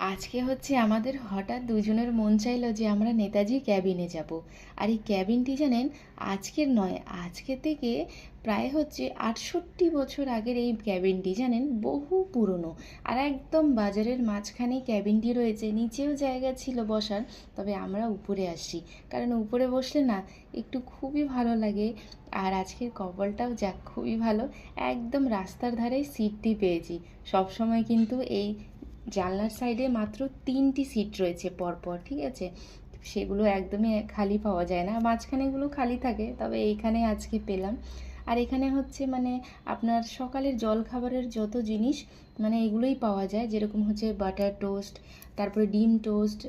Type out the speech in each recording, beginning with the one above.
আজকে হচ্ছে আমাদের হঠাৎ দুজনের মন চাইলো যে আমরা নেতাজি ক্যাবিনে যাব। আর এই ক্যাবিনটি জানেন, আজকের নয়, আজকে থেকে প্রায় হচ্ছে আটষট্টি বছর আগের এই ক্যাবিনটি জানেন, বহু পুরনো। আর একদম বাজারের মাঝখানেই ক্যাবিনটি রয়েছে, নিচেও জায়গা ছিল বসার, তবে আমরা উপরে আসি কারণ উপরে বসলে না, একটু খুবই ভালো লাগে। আর আজকের কপালটাও যাক, খুবই ভালো। একদম রাস্তার ধারে সিটটি পেয়েছি। সবসময় কিন্তু এই জানলার সাইডে মাত্র তিনটি সিট রয়েছে পরপর, ঠিক আছে? সেগুলো একদমই খালি পাওয়া যায় না। মাঝখানেগুলো খালি থাকে, তবে এইখানে আজকে পেলাম। আর এখানে হচ্ছে মানে আপনার সকালের জল খাবারের যত জিনিস মানে এগুলোই পাওয়া যায়। যেরকম হচ্ছে বাটার টোস্ট, তারপরে ডিম টোস্ট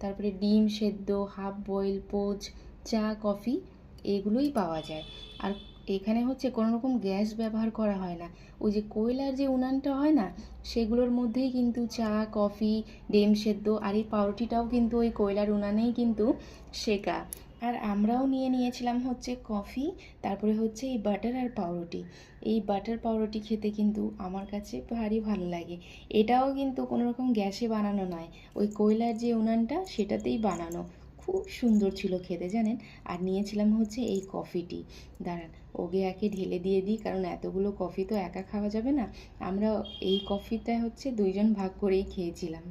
তারপরে ডিম সেদ্ধ, হাফ বয়েল, পোচ, চা, কফি, এগুলোই পাওয়া যায়। আর এখানে হচ্ছে কোনো রকম গ্যাস ব্যবহার করা হয় না। ওই যে কয়লার যে উনানটা হয় না, সেগুলোর মধ্যেই কিন্তু চা, কফি, ডিম সেদ্ধ আর এই পাউরুটিটাও কিন্তু ওই কয়লার উনানেই কিন্তু শেকা আর আমরাও নিয়ে নিয়েছিলাম হচ্ছে কফি, তারপরে হচ্ছে এই বাটার আর পাউরুটি। এই বাটার পাউরুটি খেতে কিন্তু আমার কাছে ভারী ভালো লাগে। এটাও কিন্তু কোনো রকম গ্যাসে বানানো নয়। ওই কয়লার যে উনানটা, সেটাতেই বানানো। খুব সুন্দর ছিল খেতে, জানেন? আর নিয়েছিলাম হচ্ছে এই কফিটি দাঁড়ান, ওকে একে ঢেলে দিয়ে দিই, কারণ এতগুলো কফি তো একা খাওয়া যাবে না। আমরা এই কফিটা হচ্ছে দুইজন ভাগ করেই খেয়েছিলাম।